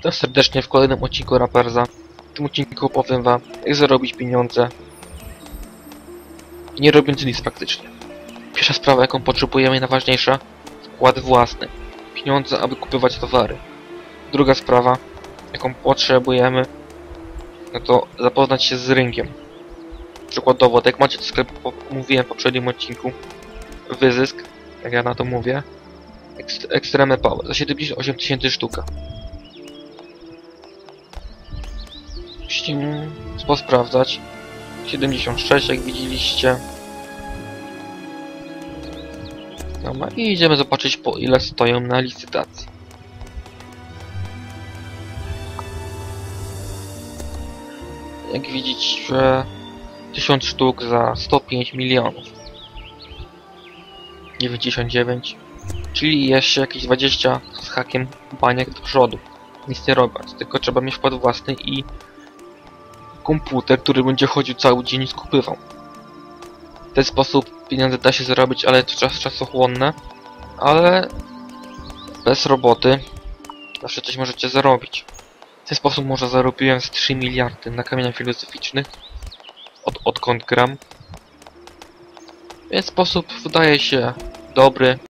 Witam serdecznie w kolejnym odcinku Raperza. W tym odcinku opowiem wam, jak zarobić pieniądze, nie robiąc nic praktycznie. Pierwsza sprawa, jaką potrzebujemy najważniejsza, wkład własny. Pieniądze, aby kupować towary. Druga sprawa, jaką potrzebujemy, no to zapoznać się z rynkiem. Przykładowo, tak jak macie sklep, mówiłem w poprzednim odcinku, wyzysk, jak ja na to mówię, Ekst- Power za 78 tysięcy sztuka. Musicie posprawdzać. 76 jak widzieliście. Dobra, i idziemy zobaczyć po ile stoją na licytacji. Jak widzicie 1000 sztuk za 105 milionów. 99 Czyli jeszcze jakieś 20 z hakiem baniek do przodu. Nic nie robiąc, tylko trzeba mieć wkład własny i komputer, który będzie chodził cały dzień i skupywał. W ten sposób pieniądze da się zarobić, ale to czas czasochłonne, ale bez roboty zawsze coś możecie zarobić. W ten sposób może zarobiłem z 3 miliardy na kamieniach filozoficznych, od, odkąd gram. Więc sposób wydaje się dobry,